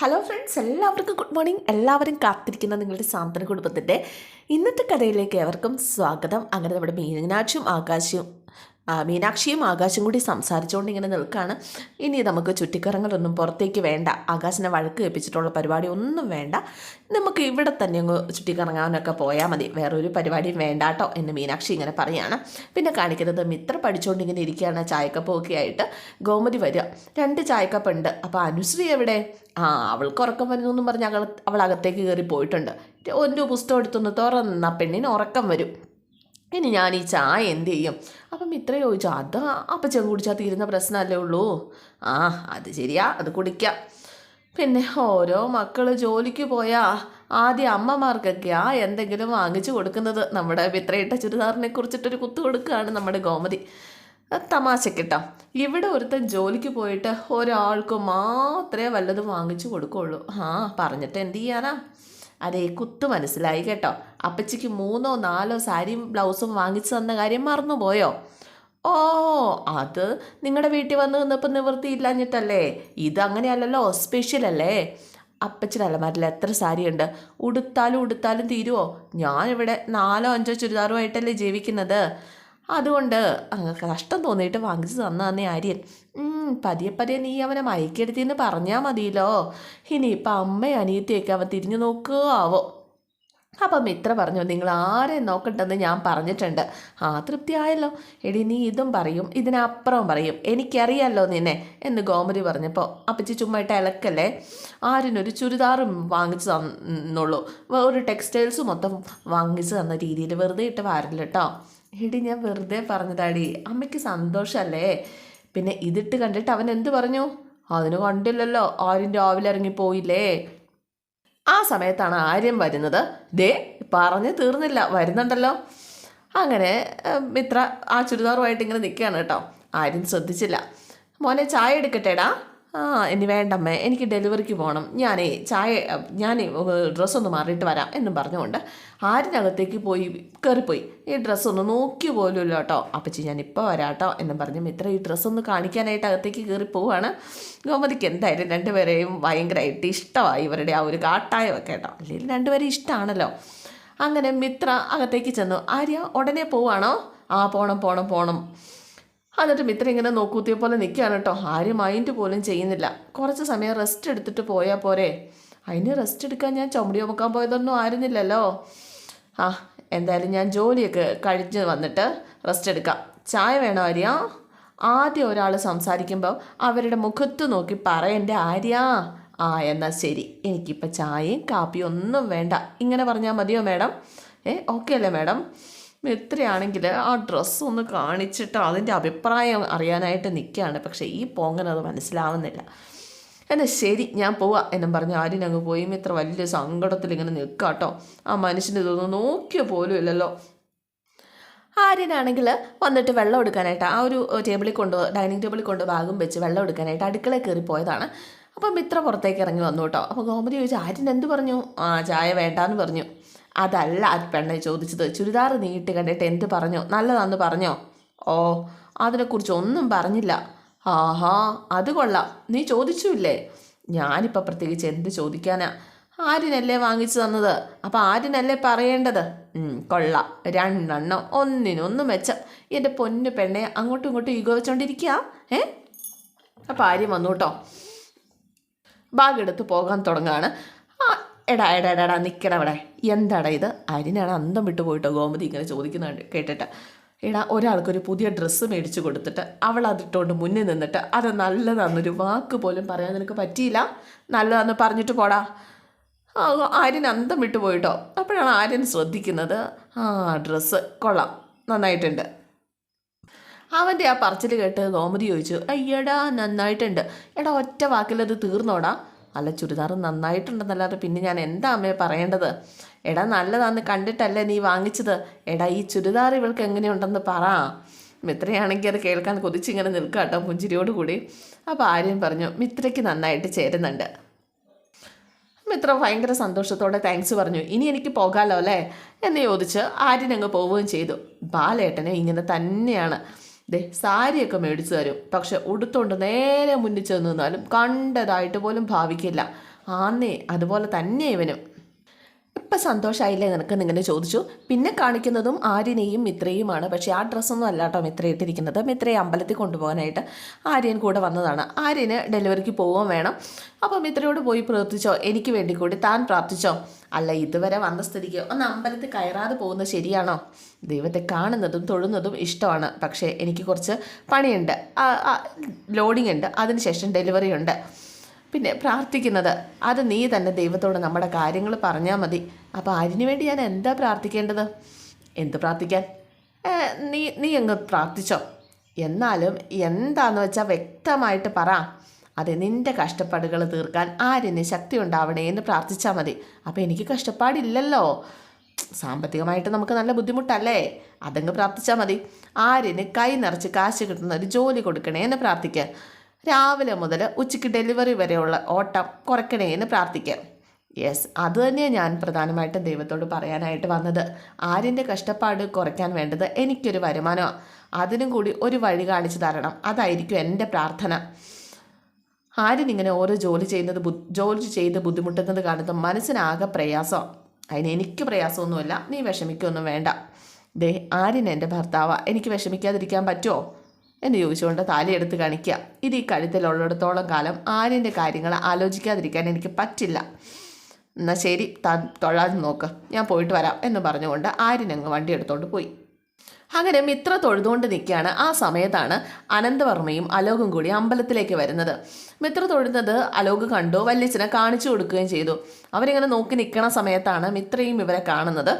Hello friends എല്ലാവർക്കും good morning എല്ലാവരും കാത്തിരിക്കുന്ന നിങ്ങളുടെ സാന്ത്വന കുടുംബത്തിന്റെ ഇന്നത്തെ കഥയിലേക്ക് ഏവർക്കും സ്വാഗതം. അങ്ങനെ നമ്മുടെ മീനാക്ഷിയും ആകാശവും മീനാക്ഷിയും ആകാശം കൂടി സംസാരിച്ചുകൊണ്ട് ഇങ്ങനെ നിൽക്കുകയാണ് ഇനി നമുക്ക് ചുറ്റിക്കറങ്ങളൊന്നും പുറത്തേക്ക് വേണ്ട. ആകാശിനെ വഴക്ക് കേൾപ്പിച്ചിട്ടുള്ള പരിപാടി ഒന്നും വേണ്ട. നമുക്ക് ഇവിടെ തന്നെ അങ്ങ് ചുറ്റിക്കറങ്ങാനൊക്കെ പോയാൽ മതി. വേറൊരു പരിപാടിയും വേണ്ട കേട്ടോ എന്ന് മീനാക്ഷി ഇങ്ങനെ പറയുകയാണ് പിന്നെ കാണിക്കുന്നത് മിത്ര പഠിച്ചുകൊണ്ട് ഇങ്ങനെ ഇരിക്കുകയാണ് ചായക്കപ്പൊക്കെ ആയിട്ട്. ഗോമതി വരിക. രണ്ട് ചായക്കപ്പ് ഉണ്ട് അപ്പോൾ അനുശ്രീ എവിടെ? ആ അവൾക്ക് ഉറക്കം വരുന്നു എന്നും പറഞ്ഞ് അവൾ അവൾ അകത്തേക്ക് കയറി പോയിട്ടുണ്ട്. ഒരു പുസ്തകം എടുത്തൊന്ന് തുറന്ന പെണ്ണിന് ഉറക്കം വരും. ഇനി ഞാൻ ഈ ചായ എന്ത് ചെയ്യും? അപ്പം ഇത്ര അതാ അപ്പം അപ്പച്ചൻ കുടിച്ചാൽ തീരുന്ന പ്രശ്നമല്ലേ ഉള്ളൂ? ആ അത് ശരിയാ. അത് കുടിക്കാം. പിന്നെ ഓരോ മക്കൾ ജോലിക്ക് പോയാ ആദ്യം ആ എന്തെങ്കിലും വാങ്ങിച്ചു കൊടുക്കുന്നത്. നമ്മുടെ വിത്രയിട്ട ചുരിദാറിനെ കുറിച്ചിട്ടൊരു കുത്തു കൊടുക്കുകയാണ് നമ്മുടെ ഗോമതി. തമാശ തമാശക്കിട്ടോ ഇവിടെ ഒരുത്തൻ ജോലിക്ക് പോയിട്ട് ഒരാൾക്ക് മാത്രമേ വല്ലതും വാങ്ങിച്ചു കൊടുക്കുള്ളൂ ആ പറഞ്ഞിട്ട് എന്ത് ചെയ്യാനാ? അതെ കുത്തു മനസ്സിലായി കേട്ടോ. അപ്പച്ചിക്ക് മൂന്നോ നാലോ സാരിയും ബ്ലൗസും വാങ്ങിച്ചു തന്ന കാര്യം മറന്നുപോയോ? ഓ അത് നിങ്ങളുടെ വീട്ടിൽ വന്ന് നിന്നപ്പോൾ നിവൃത്തിയില്ലാഞ്ഞിട്ടല്ലേ ഇത് അങ്ങനെയല്ലല്ലോ സ്പെഷ്യൽ അല്ലേ? അപ്പച്ചി അലമാരിൽ എത്ര സാരിയുണ്ട്? ഉടുത്താലും ഉടുത്താലും തീരുമോ ഞാനിവിടെ നാലോ അഞ്ചോ ചുരിദാറുമായിട്ടല്ലേ ജീവിക്കുന്നത്. അതുകൊണ്ട് അങ്ങ് കഷ്ടം തോന്നിയിട്ട് വാങ്ങിച്ചു തന്നേ ആര്യൻ. പതിയെ പതിയെ നീ അവനെ മയക്കെടുത്തിന്ന് പറഞ്ഞാൽ മതിയല്ലോ. ഇനിയിപ്പം അമ്മ അനിയത്തിയൊക്കെ അവൻ തിരിഞ്ഞു നോക്കുക ആവോ അപ്പം മിത്ര പറഞ്ഞു. നിങ്ങൾ ആരെയും നോക്കണ്ടെന്ന് ഞാൻ പറഞ്ഞിട്ടുണ്ട്. ആ തൃപ്തിയായല്ലോ. എടി നീ ഇതും പറയും ഇതിനപ്പുറം പറയും. എനിക്കറിയാമല്ലോ നിന്നെ എന്ന് ഗോമതി പറഞ്ഞപ്പോൾ അപ്പച്ചി ചുമ്മായിട്ട് ഇളക്കല്ലേ ആരിനൊരു ചുരിദാറും വാങ്ങിച്ചു തന്നുള്ളൂ. ഒരു ടെക്സ്റ്റൈൽസ് മൊത്തം വാങ്ങിച്ചു തന്ന രീതിയിൽ വെറുതെ ഇട്ട് വാരില്ല കേട്ടോ എടി ഞാൻ വെറുതെ പറഞ്ഞതാടി. അമ്മയ്ക്ക് സന്തോഷമല്ലേ പിന്നെ ഇതിട്ട് കണ്ടിട്ട് അവൻ എന്ത് പറഞ്ഞു? അതിന് കണ്ടില്ലല്ലോ ആരും രാവിലെ ഇറങ്ങിപ്പോയില്ലേ ആ സമയത്താണ് ആര്യം വരുന്നത്. ദേ പറഞ്ഞ് തീർന്നില്ല വരുന്നുണ്ടല്ലോ. അങ്ങനെ മിത്ര ആ ചുരിദാറുമായിട്ട് ഇങ്ങനെ നിൽക്കുകയാണ് കേട്ടോ. ആരും ശ്രദ്ധിച്ചില്ല. മോനെ ചായ എടുക്കട്ടേടാ. ആ ഇനി വേണ്ടമ്മേ എനിക്ക് ഡെലിവറിക്ക് പോകണം ഞാനേ ചായ ഞാൻ ഡ്രസ്സൊന്ന് മാറിയിട്ട് വരാം എന്നും പറഞ്ഞുകൊണ്ട് ആരിനകത്തേക്ക് പോയി കയറിപ്പോയി. ഈ ഡ്രസ്സൊന്ന് നോക്കി പോലുമില്ല കേട്ടോ. അപ്പച്ചി ഞാൻ ഇപ്പോൾ വരാം കേട്ടോ എന്നും പറഞ്ഞ് മിത്ര ഈ ഡ്രസ്സൊന്ന് കാണിക്കാനായിട്ട് അകത്തേക്ക് കയറി പോവുകയാണ് ഗോമതിക്ക് എന്തായാലും രണ്ടുപേരെയും ഭയങ്കരമായിട്ട് ഇഷ്ടമായി ഇവരുടെ ആ ഒരു കാട്ടായമൊക്കെ കേട്ടോ. അല്ലെങ്കിൽ രണ്ടുപേരും ഇഷ്ടമാണല്ലോ അങ്ങനെ മിത്ര അകത്തേക്ക് ചെന്നു. ആര്യ ഉടനെ പോവാണോ? ആ പോണം പോണം പോണം. എന്നിട്ട് മിത്ര ഇങ്ങനെ നോക്കൂത്തിയ പോലെ നിൽക്കുകയാണ് കേട്ടോ. ആരും മൈൻഡ് പോലും ചെയ്യുന്നില്ല. കുറച്ച് സമയം റെസ്റ്റ് എടുത്തിട്ട് പോയാൽ പോരെ. അതിന് റെസ്റ്റ് എടുക്കാൻ ഞാൻ ചുമടി ചുമക്കാൻ പോയതൊന്നും ആയിരുന്നില്ലല്ലോ ആ എന്തായാലും ഞാൻ ജോലിയൊക്കെ കഴിഞ്ഞ് വന്നിട്ട് റെസ്റ്റ് എടുക്കാം. ചായ വേണോ ആര്യ? ആദ്യം ഒരാൾ സംസാരിക്കുമ്പോൾ അവരുടെ മുഖത്ത് നോക്കി പറയേണ്ട ആര്യ? ആ എന്നാൽ ശരി. എനിക്കിപ്പോൾ ചായയും കാപ്പിയും ഒന്നും വേണ്ട. ഇങ്ങനെ പറഞ്ഞാൽ മതിയോ മാഡം? ഏ ഓക്കെ അല്ലേ മാഡം? എത്രയാണെങ്കിൽ ആ ഡ്രസ്സ് ഒന്ന് കാണിച്ചിട്ട് അതിന്റെ അഭിപ്രായം അറിയാനായിട്ട് നിൽക്കുകയാണ്. പക്ഷേ ഈ പോങ്ങനത് മനസ്സിലാവുന്നില്ല. എന്നാൽ ശരി ഞാൻ പോവാം എന്നും പറഞ്ഞ് ആര്യൻ അങ്ങ് പോയി. ഇത്ര വലിയ സങ്കടത്തിൽ ഇങ്ങനെ നിൽക്കുക കേട്ടോ ആ മനുഷ്യന് ഇതൊന്നും നോക്കിയ പോലും ഇല്ലല്ലോ. ആര്യനാണെങ്കിൽ വന്നിട്ട് വെള്ളം എടുക്കാനായിട്ട് ആ ഒരു ടേബിളിൽ കൊണ്ട് ഡൈനിങ് ടേബിളിൽ കൊണ്ട് ബാഗും വെച്ച് വെള്ളം എടുക്കാനായിട്ട് അടുക്കള കയറി പോയതാണ്. അപ്പം മിത്ര പുറത്തേക്ക് ഇറങ്ങി വന്നു കേട്ടോ അപ്പോൾ ഗോമതി ചോദിച്ചു ആര്യൻ എന്ത് പറഞ്ഞു? ആ ചായ വേണ്ടാന്ന് പറഞ്ഞു. അതല്ല ആ പെണ്ണെ ചോദിച്ചത്. ചുരിദാർ നീട്ടി കണ്ടിട്ട് എന്ത് പറഞ്ഞു? നല്ലതാന്ന് പറഞ്ഞോ? ഓ അതിനെക്കുറിച്ച് ഒന്നും പറഞ്ഞില്ല. ആഹാ അത് കൊള്ളാം. നീ ചോദിച്ചുമില്ലേ ഞാനിപ്പോൾ പ്രത്യേകിച്ച് എന്ത് ചോദിക്കാനാ? ആര്യനല്ലേ വാങ്ങിച്ചു തന്നത്? അപ്പോൾ ആര്യനല്ലേ പറയേണ്ടത്? കൊള്ളാം. രണ്ടെണ്ണം ഒന്നിനൊന്നും മെച്ചം. എന്റെ പൊന്നു പെണ്ണെ അങ്ങോട്ടും ഇങ്ങോട്ടും ഈഗോ ഏ? അപ്പം ആര്യം വന്നു കേട്ടോ. ബാഗ് എടുത്ത് പോകാൻ തുടങ്ങുകയാണ് എടാ എടാ എടാ എടാ നിൽക്കട അവിടെ. എന്താടാ ഇത്? അരിനാണ് അന്തം വിട്ടു പോയിട്ടോ? ഗോമതി ഇങ്ങനെ ചോദിക്കുന്നുണ്ട് കേട്ടിട്ട്. എടാ ഒരാൾക്കൊരു പുതിയ ഡ്രസ്സ് മേടിച്ചു കൊടുത്തിട്ട് അവൾ അതിട്ടുകൊണ്ട് മുന്നിൽ നിന്നിട്ട് അത് നല്ലതാണെന്നൊരു വാക്ക് പോലും പറയാൻ നിനക്ക് പറ്റിയില്ല? നല്ലതാണെന്ന് പറഞ്ഞിട്ട് പോടാ. ആര്യൻ അന്തം വിട്ടു പോയിട്ടോ? അപ്പോഴാണ് ആര്യൻ ശ്രദ്ധിക്കുന്നത്. ആ ഡ്രസ്സ് കൊള്ളാം. നന്നായിട്ടുണ്ട്. അവന്റെ ആ പറച്ചിൽ കേട്ട് ഗോമതി ചോദിച്ചു അയ്യടാ നന്നായിട്ടുണ്ട്. എടാ ഒറ്റ വാക്കിലത് തീർന്നോടാ. അല്ല ചുരിദാർ നന്നായിട്ടുണ്ടെന്നല്ലാതെ പിന്നെ ഞാൻ എന്താ അമ്മയെ പറയേണ്ടത്? എടാ നല്ലതാന്ന് കണ്ടിട്ടല്ലേ നീ വാങ്ങിച്ചത്? എടാ ഈ ചുരിദാർ ഇവൾക്ക് എങ്ങനെയുണ്ടെന്ന് പറ. മിത്രയാണെങ്കിൽ അത് കേൾക്കാൻ കൊതിച്ചിങ്ങനെ നിൽക്കുക കേട്ടോ പുഞ്ചിരിയോട് കൂടി. അപ്പോൾ ആര്യൻ പറഞ്ഞു മിത്രയ്ക്ക് നന്നായിട്ട് ചേരുന്നുണ്ട്. മിത്ര ഭയങ്കര സന്തോഷത്തോടെ താങ്ക്സ് പറഞ്ഞു. ഇനി എനിക്ക് പോകാമല്ലോ അല്ലേ? എന്ന് ചോദിച്ച് ആര്യൻ അങ്ങ് പോവുകയും ചെയ്തു. ബാലേട്ടനെ ഇങ്ങനെ തന്നെയാണ് ദേ സാരിയൊക്കെ മേടിച്ചു തരും. പക്ഷെ ഉടുത്തോണ്ട് നേരെ മുന്നിൽ ചെന്ന് നിന്നാലും കണ്ടതായിട്ട് പോലും ഭാവിക്കില്ല. ആന്നേ അതുപോലെ തന്നെ ഇവനും. ഇപ്പം സന്തോഷമായില്ലേ നിനക്ക് നിങ്ങനെ ചോദിച്ചു. പിന്നെ കാണിക്കുന്നതും ആര്യനെയും മിത്രയുമാണ്. പക്ഷേ ആ ഡ്രസ്സൊന്നും അല്ല കേട്ടോ മിത്ര ഇട്ടിരിക്കുന്നത്. മിത്രയെ അമ്പലത്തിൽ കൊണ്ടുപോകാനായിട്ട് ആര്യൻ കൂടെ വന്നതാണ്. ആര്യന് ഡെലിവറിക്ക് പോവുകയും വേണം. അപ്പോൾ മിത്രയോട് പോയി പ്രാർത്ഥിച്ചോ? എനിക്ക് വേണ്ടി കൂടി താൻ പ്രാർത്ഥിച്ചോ? അല്ല ഇതുവരെ വന്ന സ്ഥിതിക്ക് ഒന്ന് അമ്പലത്തിൽ കയറാതെ പോകുന്നത് ശരിയാണോ? ദൈവത്തെ കാണുന്നതും തൊഴുന്നതും ഇഷ്ടമാണ്. പക്ഷേ എനിക്ക് കുറച്ച് പണിയുണ്ട്. ലോഡിംഗ് ഉണ്ട്. അതിനുശേഷം ഡെലിവറി ഉണ്ട്. പിന്നെ പ്രാർത്ഥിക്കുന്നത്. അത് നീ തന്നെ ദൈവത്തോട് നമ്മുടെ കാര്യങ്ങൾ പറഞ്ഞാൽ മതി. അപ്പോൾ അതിനു വേണ്ടി ഞാൻ എന്താ പ്രാർത്ഥിക്കേണ്ടത്? എന്ത് പ്രാർത്ഥിക്കാൻ? നീ നീ അങ്ങ് പ്രാർത്ഥിച്ചോ. എന്നാലും എന്താന്ന് വെച്ചാൽ വ്യക്തമായിട്ട് പറ. അതെ നിന്റെ കഷ്ടപ്പാടുകൾ തീർക്കാൻ ആരിന് ശക്തി ഉണ്ടാവണേ എന്ന് പ്രാർത്ഥിച്ചാൽ മതി. അപ്പോൾ എനിക്ക് കഷ്ടപ്പാടില്ലല്ലോ. സാമ്പത്തികമായിട്ട് നമുക്ക് നല്ല ബുദ്ധിമുട്ടല്ലേ? അതങ്ങ് പ്രാർത്ഥിച്ചാൽ മതി. ആരിന് കൈ നിറച്ച് കാശ് കിട്ടുന്ന ഒരു ജോലി കൊടുക്കണേ എന്ന് പ്രാർത്ഥിക്കുക രാവിലെ മുതൽ ഉച്ചയ്ക്ക് ഡെലിവറി വരെയുള്ള ഓട്ടം കുറയ്ക്കണേ എന്ന് പ്രാർത്ഥിക്കാം. യെസ് അത് തന്നെയാണ് ഞാൻ പ്രധാനമായിട്ടും ദൈവത്തോട് പറയാനായിട്ട് വന്നത്. ആരിന്റെ കഷ്ടപ്പാട് കുറയ്ക്കാൻ വേണ്ടത് എനിക്കൊരു വരുമാനമാണ് അതിനും കൂടി ഒരു വഴി കാണിച്ചു തരണം. അതായിരിക്കും എന്റെ പ്രാർത്ഥന. ആരിനിങ്ങനെ ഓരോ ജോലി ചെയ്യുന്നത് ബു- ജോലി ചെയ്ത് ബുദ്ധിമുട്ടുന്നത് കാണുന്നത് മനസ്സിനാകെ പ്രയാസം. അതിന് എനിക്ക് പ്രയാസമൊന്നുമില്ല. നീ വിഷമിക്കൊന്നും വേണ്ട. ദേ ആര്യൻ എന്റെ ഭർത്താവാണ് എനിക്ക് വിഷമിക്കാതിരിക്കാൻ പറ്റുമോ എന്ന് ചോദിച്ചുകൊണ്ട് താലിയെടുത്ത് കാണിക്കുക. ഇത് ഈ കഴുത്തിലുള്ളിടത്തോളം കാലം ആര്യന്റെ കാര്യങ്ങൾ ആലോചിക്കാതിരിക്കാൻ എനിക്ക് പറ്റില്ല. എന്നാൽ ശരി താൻ തൊഴാതെ നോക്ക്. ഞാൻ പോയിട്ട് വരാം എന്ന് പറഞ്ഞുകൊണ്ട് ആര്യനങ്ങ് വണ്ടി എടുത്തോണ്ട് പോയി. അങ്ങനെ മിത്ര തൊഴുതുകൊണ്ട് നിൽക്കുകയാണ്. ആ സമയത്താണ് അനന്തവർമ്മയും അലോകും കൂടി അമ്പലത്തിലേക്ക് വരുന്നത്. മിത്ര തൊഴുന്നത് അലോക് കണ്ടു വല്യച്ഛനെ കാണിച്ചു കൊടുക്കുകയും ചെയ്തു. അവരിങ്ങനെ നോക്കി നിൽക്കണ സമയത്താണ് മിത്രയും ഇവരെ കാണുന്നത്.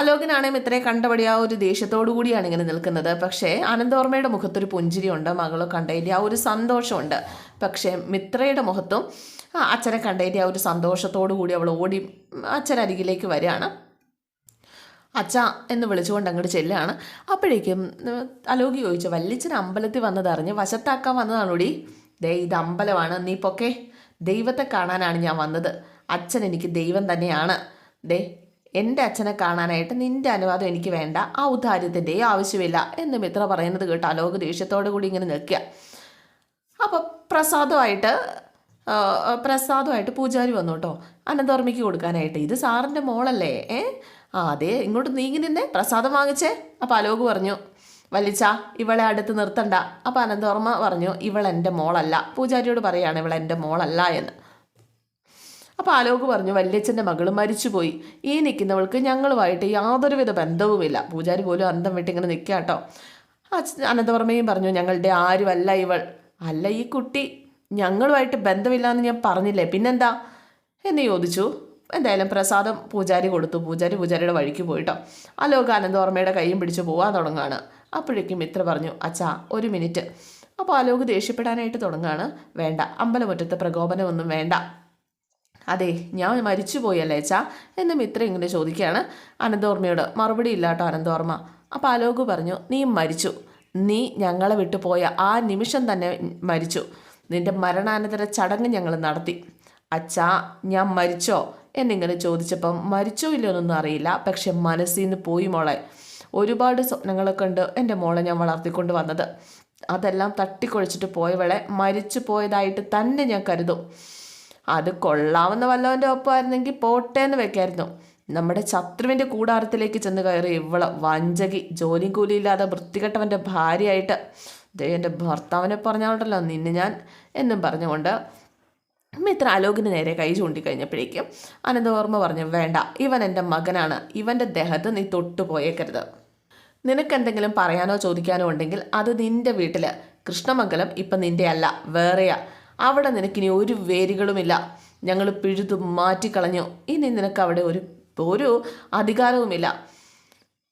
അലോകിനാണെങ്കിൽ ഇത്രയും കണ്ടപടി ആ ഒരു ദേഷ്യത്തോടു കൂടിയാണ് ഇങ്ങനെ നിൽക്കുന്നത്. പക്ഷേ അനന്തവർമ്മയുടെ മുഖത്തൊരു പുഞ്ചിരിയുണ്ട് മകളെ കണ്ടതിന്റെ ആ ഒരു സന്തോഷമുണ്ട്. പക്ഷേ മിത്രയുടെ മുഖത്തും അച്ഛനെ കണ്ടതിന്റെ ആ ഒരു സന്തോഷത്തോടു കൂടി അവൾ ഓടി അച്ഛനരികിലേക്ക് വരികയാണ്. അച്ഛ എന്ന് വിളിച്ചുകൊണ്ട് അങ്ങോട്ട് ചെല്ലുകയാണ്. അപ്പോഴേക്കും അലോകി ചോദിച്ചു വല്ലിച്ചൻ അമ്പലത്തിൽ വന്നതറിഞ്ഞ് വശത്താക്കാൻ വന്നതാണ് വന്നതാണോടി? ദേ ഇത് അമ്പലമാണ് നീ പൊക്കെ. ദൈവത്തെ കാണാനാണ് ഞാൻ വന്നത്. അച്ഛൻ എനിക്ക് ദൈവം തന്നെയാണ്. ദേ എന്റെ അച്ഛനെ കാണാനായിട്ട് നിന്റെ അനുവാദം എനിക്ക് വേണ്ട ആ ഔദാര്യത്തിന്റെ ആവശ്യമില്ല എന്ന് മിത്ര പറയുന്നത് കേട്ട് അലോക് ദേഷ്യത്തോടു കൂടി ഇങ്ങനെ നിൽക്കുക. അപ്പോൾ പ്രസാദമായിട്ട് പ്രസാദമായിട്ട് പൂജാരി വന്നു കേട്ടോ. അനന്തോർമ്മയ്ക്ക് കൊടുക്കാനായിട്ട്. ഇത് സാറിന്റെ മോളല്ലേ? ഏ? ആ അതെ. ഇങ്ങോട്ട് നീങ്ങി നിന്നെ. പ്രസാദം വാങ്ങിച്ചേ. അപ്പോൾ അലോക് പറഞ്ഞു വലിച്ച ഇവളെ അടുത്ത് നിർത്തണ്ട. അപ്പോൾ അനന്തോർമ്മ പറഞ്ഞു ഇവൾ എന്റെ മോളല്ല. പൂജാരിയോട് പറയാണ് ഇവൾ എന്റെ മോളല്ല എന്ന്. അപ്പോൾ ആലോക് പറഞ്ഞു വല്യച്ഛന്റെ മകൾ മരിച്ചുപോയി. ഈ നിൽക്കുന്നവൾക്ക് ഞങ്ങളുമായിട്ട് യാതൊരുവിധ ബന്ധവുമില്ല. പൂജാരി പോലും അന്തം വിട്ട് ഇങ്ങനെ നിൽക്കുക കേട്ടോ അനന്തവർമ്മയും പറഞ്ഞു ഞങ്ങളുടെ ആരുമല്ല ഇവൾ. അല്ല ഈ കുട്ടി. ഞങ്ങളുമായിട്ട് ബന്ധമില്ലാന്ന് ഞാൻ പറഞ്ഞില്ലേ. പിന്നെന്താ? എന്ന് ചോദിച്ചു. എന്തായാലും പ്രസാദം പൂജാരി കൊടുത്തു. പൂജാരി പൂജാരിയുടെ വഴിക്ക് പോയിട്ടോ അലോക് അനന്തവർമ്മയുടെ കൈയും പിടിച്ച് പോകാൻ തുടങ്ങുകയാണ് അപ്പോഴേക്കും ഇത്ര പറഞ്ഞു അച്ഛാ ഒരു മിനിറ്റ്. അപ്പോൾ അലോക് ദേഷ്യപ്പെടാനായിട്ട് തുടങ്ങുകയാണ് വേണ്ട. അമ്പലമുറ്റത്ത് പ്രകോപനമൊന്നും വേണ്ട. അതെ ഞാൻ മരിച്ചുപോയല്ലേ ചാ എന്ന് മിത്ര ഇങ്ങനെ ചോദിക്കുകയാണ് അനന്തോർമ്മയോട് മറുപടി ഇല്ലാട്ടോ അനന്തോർമ്മ അപ്പോൾ അലോക് പറഞ്ഞു നീ മരിച്ചു. നീ ഞങ്ങളെ വിട്ടു പോയ ആ നിമിഷം തന്നെ മരിച്ചു. നിന്റെ മരണാനന്തര ചടങ്ങ് ഞങ്ങൾ നടത്തി. അച്ഛാ ഞാൻ മരിച്ചോ? എന്നിങ്ങനെ ചോദിച്ചപ്പം മരിച്ചോ ഇല്ലയോ എന്നൊന്നും അറിയില്ല. പക്ഷെ മനസ്സിൽ നിന്ന് പോയി മോളെ. ഒരുപാട് സ്വപ്നങ്ങളൊക്കെ ഉണ്ട് എന്റെ മോളെ ഞാൻ വളർത്തിക്കൊണ്ട് വന്നത്. അതെല്ലാം തട്ടിക്കൊഴിച്ചിട്ട് പോയവളെ മരിച്ചു പോയതായിട്ട് തന്നെ ഞാൻ കരുതും. അത് കൊള്ളാവുന്ന വല്ലവന്റെ ഒപ്പമായിരുന്നെങ്കിൽ പോട്ടെ എന്ന് വെക്കായിരുന്നു. നമ്മുടെ ശത്രുവിന്റെ കൂടാരത്തിലേക്ക് ചെന്ന് കയറി ഇവൾ വഞ്ചകി ജോലിയും കൂലിയില്ലാതെ വൃത്തികെട്ടവന്റെ ഭാര്യയായിട്ട് ദേ എന്റെ ഭർത്താവിനെ പറഞ്ഞാലുണ്ടല്ലോ നിന്നെ ഞാൻ എന്നും പറഞ്ഞുകൊണ്ട്. ഇത്ര അലോകിന് നേരെ കൈ ചൂണ്ടിക്കഴിഞ്ഞപ്പോഴേക്കും അനന്തവർമ്മ പറഞ്ഞു വേണ്ട ഇവൻ എന്റെ മകനാണ്. ഇവന്റെ ദേഹത്ത് നീ തൊട്ടു പോയേക്കരുത്. നിനക്കെന്തെങ്കിലും പറയാനോ ചോദിക്കാനോ ഉണ്ടെങ്കിൽ അത് നിന്റെ വീട്ടിൽ കൃഷ്ണമംഗലം ഇപ്പം നിന്റെ അല്ല വേറെയാ. അവിടെ നിനക്കിനി ഒരു വേരുകളുമില്ല. ഞങ്ങൾ പിഴുതു മാറ്റിക്കളഞ്ഞു. ഇനി നിനക്ക് അവിടെ ഒരു ഒരു അധികാരവുമില്ല.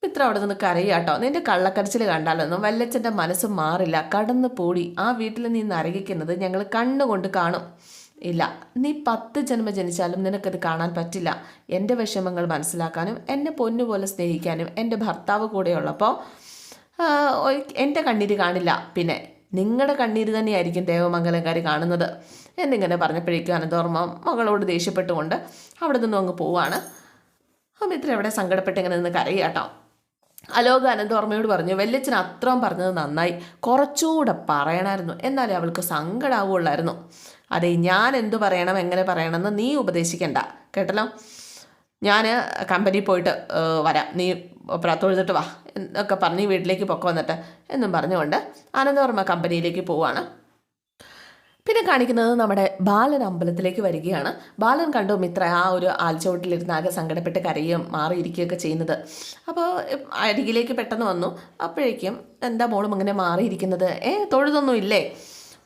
മിത്രം അവിടെ നിന്ന് കരയാട്ടോ. നിന്റെ കള്ളക്കരച്ചിൽ കണ്ടാലൊന്നും വല്ലച്ചന്റെ മനസ്സ് മാറില്ല. കടന്നു പൂടി. ആ വീട്ടിൽ നീ നരകിക്കുന്നത് ഞങ്ങൾ കണ്ണുകൊണ്ട് കാണും. ഇല്ല. നീ പത്ത് ജന്മ ജനിച്ചാലും നിനക്കത് കാണാൻ പറ്റില്ല. എന്റെ വിഷമങ്ങൾ മനസ്സിലാക്കാനും എന്നെ പൊന്നുപോലെ സ്നേഹിക്കാനും എന്റെ ഭർത്താവ് കൂടെയുള്ളപ്പോൾ എന്റെ കണ്ണീര് കാണില്ല. പിന്നെ നിങ്ങളുടെ കണ്ണീര് തന്നെയായിരിക്കും ദേവമംഗലംകാർ കാണുന്നത്. എന്നിങ്ങനെ പറഞ്ഞപ്പോഴേക്കും അനന്തോർമ്മ മകളോട് ദേഷ്യപ്പെട്ടുകൊണ്ട് അവിടെ നിന്നും അങ്ങ് പോവാണ്. അമിത്ര എവിടെ സങ്കടപ്പെട്ട് ഇങ്ങനെ നിന്ന് കരയാട്ടോ. അലോക അനന്തോർമ്മയോട് പറഞ്ഞു വല്യച്ഛൻ അത്രയും പറഞ്ഞത് നന്നായി. കുറച്ചുകൂടെ പറയണമായിരുന്നു എന്നാലേ അവൾക്ക് സങ്കടാവുള്ളായിരുന്നു. അതെ ഞാൻ എന്തു പറയണം എങ്ങനെ പറയണമെന്ന് നീ ഉപദേശിക്കണ്ട. കേട്ടല്ലോ? ഞാൻ കമ്പനിയിൽ പോയിട്ട് വരാം. നീ പ്ര- തൊഴുതിട്ട് വാ. എന്നൊക്കെ പറഞ്ഞ് വീട്ടിലേക്ക് പൊക്ക വന്നിട്ട് എന്നും പറഞ്ഞുകൊണ്ട് ആനന്ദവർമ്മ കമ്പനിയിലേക്ക് പോവാണ്. പിന്നെ കാണിക്കുന്നത് നമ്മുടെ ബാലൻ അമ്പലത്തിലേക്ക് വരികയാണ്. ബാലൻ കണ്ടു മിത്ര ആ ഒരു ആൽച്ചോട്ടിലിരുന്ന് ആകെ സങ്കടപ്പെട്ട് കരയുകയും മാറിയിരിക്കുകയൊക്കെ ചെയ്യുന്നത്. അപ്പോൾ അരികിലേക്ക് പെട്ടെന്ന് വന്നു. അപ്പോഴേക്കും എന്താ മോളും ഇങ്ങനെ മാറിയിരിക്കുന്നത്? ഏ തൊഴുതൊന്നും ഇല്ലേ?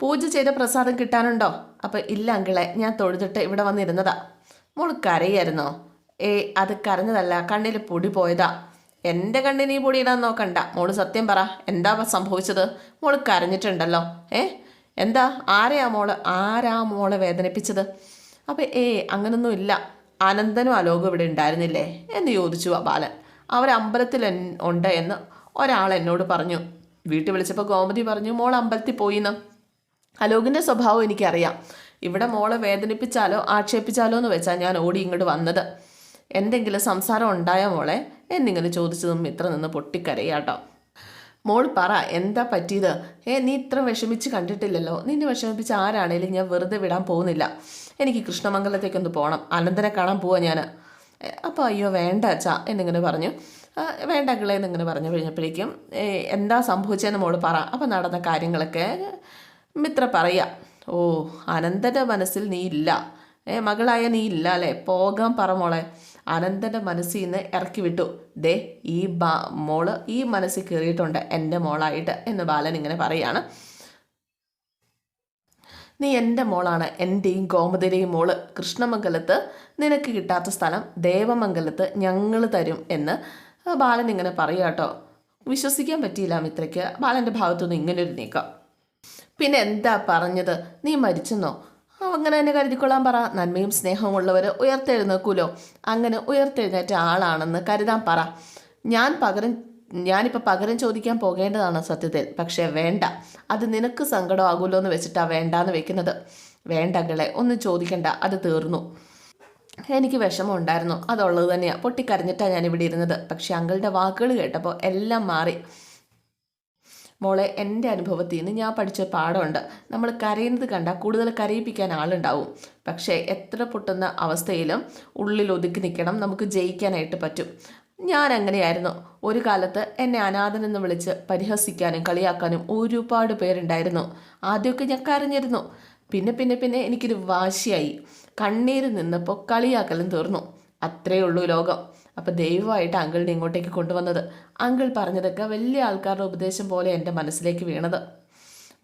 പൂജ ചെയ്ത പ്രസാദം കിട്ടാനുണ്ടോ? അപ്പോൾ ഇല്ല അങ്കിളെ ഞാൻ തൊഴുതിട്ട് ഇവിടെ വന്നിരുന്നതാ. മോൾ കരയായിരുന്നോ? ഏ അത് കരഞ്ഞതല്ല കണ്ണിൽ പൊടി പോയതാ. എന്റെ കണ്ണിന് ഈ ഇടാൻ നോക്കണ്ട. മോൾ സത്യം പറ എന്താ സംഭവിച്ചത്? മോൾ കരഞ്ഞിട്ടുണ്ടല്ലോ ഏ? എന്താ ആരെയാ മോൾ? ആരാ മോളെ വേദനിപ്പിച്ചത്? അപ്പം ഏ അങ്ങനൊന്നും ഇല്ല. അനന്തനും അലോകും ഇവിടെ ഉണ്ടായിരുന്നില്ലേ? എന്ന് ചോദിച്ചു ആ ബാലൻ. അവർ അമ്പലത്തിൽ ഉണ്ട് എന്ന് ഒരാൾ എന്നോട് പറഞ്ഞു. വീട്ടിൽ വിളിച്ചപ്പോൾ ഗോമതി പറഞ്ഞു മോൾ അമ്പലത്തിൽ പോയിന്ന്. അലോകിന്റെ സ്വഭാവം എനിക്കറിയാം. ഇവിടെ മോളെ വേദനിപ്പിച്ചാലോ ആക്ഷേപിച്ചാലോ എന്ന് വെച്ചാൽ ഞാൻ ഓടി ഇങ്ങോട്ട് വന്നത്. എന്തെങ്കിലും സംസാരം ഉണ്ടായ മോളെ? എന്നിങ്ങനെ ചോദിച്ചതും മിത്ര നിന്ന് പൊട്ടിക്കരയാട്ടോ മോൾ പറ എന്താ പറ്റിയത്? ഏ നീ ഇത്ര വിഷമിച്ച് കണ്ടിട്ടില്ലല്ലോ. നിന്നെ വിഷമിപ്പിച്ച് ആരാണേലും ഞാൻ വെറുതെ വിടാൻ പോകുന്നില്ല. എനിക്ക് കൃഷ്ണമംഗലത്തേക്കൊന്ന് പോകണം അനന്തനെ കാണാൻ പോവാ ഞാൻ അപ്പോൾ അയ്യോ വേണ്ട അച്ഛാ എന്നിങ്ങനെ പറഞ്ഞു. വേണ്ട കിളേ എന്നിങ്ങനെ പറഞ്ഞു കഴിഞ്ഞപ്പോഴേക്കും എന്താ സംഭവിച്ചതെന്ന് മോൾ പറ. അപ്പോൾ നടന്ന കാര്യങ്ങളൊക്കെ മിത്ര പറയുക ഓ അനന്തന്റെ മനസ്സിൽ നീ ഇല്ല. ഏ മകളായ നീ ഇല്ല അല്ലേ? പോകാൻ പറ മോളെ. അനന്തന്റെ മനസ്സിൽ നിന്ന് ഇറക്കി വിട്ടു. ദേ ഈ ബാ മോൾ ഈ മനസ്സിൽ കയറിയിട്ടുണ്ട് എന്റെ മോളായിട്ട് എന്ന് ബാലൻ ഇങ്ങനെ പറയാണ്. നീ എന്റെ മോളാണ് എന്റെയും ഗോമതിയുടെയും മോൾ. കൃഷ്ണമംഗലത്ത് നിനക്ക് കിട്ടാത്ത സ്ഥലം ദേവമംഗലത്ത് ഞങ്ങൾ തരും എന്ന് ബാലൻ ഇങ്ങനെ പറയുക കേട്ടോ. വിശ്വസിക്കാൻ പറ്റിയില്ല മിത്രയ്ക്ക്. ബാലന്റെ ഭാഗത്തുനിന്ന് ഇങ്ങനൊരു നീക്കം. പിന്നെ എന്താ പറഞ്ഞത്? നീ മരിച്ചെന്നോ? അങ്ങനെ തന്നെ കരുതിക്കൊള്ളാൻ പറ. നന്മയും സ്നേഹവും ഉള്ളവർ ഉയർത്തെഴുന്നേക്കൂലോ അങ്ങനെ ഉയർത്തെഴുന്നേറ്റ ആളാണെന്ന് കരുതാൻ പറ. ഞാൻ പകരം ഞാനിപ്പോൾ പകരം ചോദിക്കാൻ പോകേണ്ടതാണ് സത്യത്തിൽ. പക്ഷേ വേണ്ട. അത് നിനക്ക് സങ്കടമാകുമല്ലോ എന്ന് വെച്ചിട്ടാണ് വേണ്ടാന്ന് വെക്കുന്നത്. വേണ്ട അങ്ങളെ ഒന്നും ചോദിക്കണ്ട. അത് തീർന്നു. എനിക്ക് വിഷമം ഉണ്ടായിരുന്നു. അതുള്ളത് തന്നെയാണ് പൊട്ടിക്കരഞ്ഞിട്ടാണ് ഞാൻ ഇവിടെ ഇരുന്നത്. പക്ഷേ അങ്കളുടെ വാക്കുകൾ കേട്ടപ്പോൾ എല്ലാം മാറി. മോളെ എന്റെ അനുഭവത്തിൽ നിന്ന് ഞാൻ പഠിച്ച പാഠമുണ്ട്. നമ്മൾ കരയുന്നത് കണ്ടാൽ കൂടുതൽ കരയിപ്പിക്കാൻ ആളുണ്ടാവും. പക്ഷേ എത്ര പൊട്ടുന്ന അവസ്ഥയിലും ഉള്ളിൽ ഒതുക്കി നിൽക്കണം നമുക്ക് ജയിക്കാനായിട്ട് പറ്റും. ഞാൻ അങ്ങനെയായിരുന്നു. ഒരു കാലത്ത് എന്നെ അനാഥനെന്ന് വിളിച്ച് പരിഹസിക്കാനും കളിയാക്കാനും ഒരുപാട് പേരുണ്ടായിരുന്നു. ആദ്യമൊക്കെ ഞാൻ കരഞ്ഞിരുന്നു. പിന്നെ പിന്നെ പിന്നെ എനിക്കൊരു വാശിയായി. കണ്ണീര് നിന്നപ്പോൾ കളിയാക്കലും തീർന്നു. അത്രയേ ഉള്ളൂ ലോകം. അപ്പോൾ ദൈവമായിട്ട് അങ്കിളിനെ ഇങ്ങോട്ടേക്ക് കൊണ്ടുവന്നത്. അങ്കിൾ പറഞ്ഞതൊക്കെ വലിയ ആൾക്കാരുടെ ഉപദേശം പോലെ എന്റെ മനസ്സിലേക്ക് വീണത്.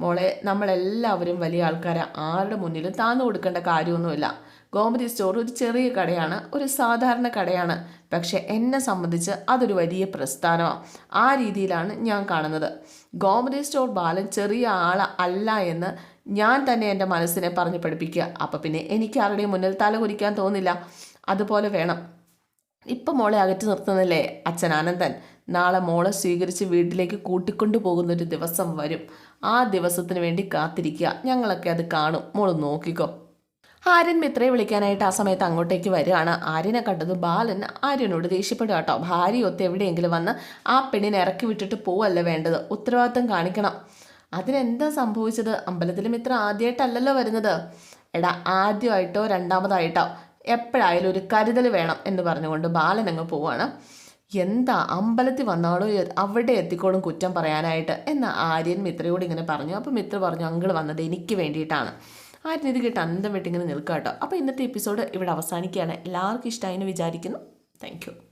മോളെ നമ്മളെല്ലാവരും വലിയ ആൾക്കാരെ. ആരുടെ മുന്നിലും താന്നു കൊടുക്കേണ്ട കാര്യമൊന്നുമില്ല. ഗോമതി സ്റ്റോർ ഒരു ചെറിയ കടയാണ് ഒരു സാധാരണ കടയാണ്. പക്ഷേ എന്നെ സംബന്ധിച്ച് അതൊരു വലിയ പ്രസ്ഥാനമാണ് ആ രീതിയിലാണ് ഞാൻ കാണുന്നത്. ഗോമതി സ്റ്റോർ ബാലൻ ചെറിയ ആൾ അല്ല എന്ന് ഞാൻ തന്നെ എന്റെ മനസ്സിനെ പറഞ്ഞു പഠിപ്പിക്കുക. അപ്പോൾ പിന്നെ എനിക്ക് ആരുടെയും മുന്നിൽ തല കുരിക്കാൻ തോന്നില്ല. അതുപോലെ വേണം. ഇപ്പം മോളെ അകറ്റി നിർത്തുന്നില്ലേ അച്ഛൻ ആനന്ദൻ നാളെ മോളെ സ്വീകരിച്ച് വീട്ടിലേക്ക് കൂട്ടിക്കൊണ്ടു പോകുന്നൊരു ദിവസം വരും. ആ ദിവസത്തിന് വേണ്ടി കാത്തിരിക്കുക. ഞങ്ങളൊക്കെ അത് കാണും. മോൾ നോക്കിക്കോ. ആര്യൻ മിത്രയെ വിളിക്കാനായിട്ട് ആ സമയത്ത് അങ്ങോട്ടേക്ക് വരികയാണ്. ആര്യനെ കണ്ടത് ബാലൻ ആര്യനോട് ദേഷ്യപ്പെടുക കേട്ടോ. ഭാര്യ ഒത്ത് എവിടെയെങ്കിലും വന്ന് ആ പെണ്ണിനെ ഇറക്കി വിട്ടിട്ട് പോവല്ല വേണ്ടത്? ഉത്തരവാദിത്തം കാണിക്കണം. അതിനെന്താ സംഭവിച്ചത്? അമ്പലത്തിലെ മിത്ര ആദ്യമായിട്ടല്ലല്ലോ വരുന്നത്. എടാ ആദ്യമായിട്ടോ രണ്ടാമതായിട്ടോ? എപ്പോഴായാലും ഒരു കരുതൽ വേണം എന്ന് പറഞ്ഞുകൊണ്ട് ബാലൻ അങ്ങ് പോവാണ്. എന്താ അമ്പലത്തിൽ വന്നാളോ? അവിടെ എത്തിക്കോളും കുറ്റം പറയാനായിട്ട് എന്ന ആര്യൻ മിത്രയോട് ഇങ്ങനെ പറഞ്ഞു. അപ്പോൾ മിത്ര പറഞ്ഞു അങ്കിൾ വന്നത് എനിക്ക് വേണ്ടിയിട്ടാണ്. ആര്യൻ ഇത് കേട്ട് അന്തം വിട്ടിങ്ങനെ നിൽക്കുക കേട്ടോ അപ്പോൾ ഇന്നത്തെ എപ്പിസോഡ് ഇവിടെ അവസാനിക്കുകയാണ്. എല്ലാവർക്കും ഇഷ്ടമായി എന്ന് വിചാരിക്കുന്നു. താങ്ക്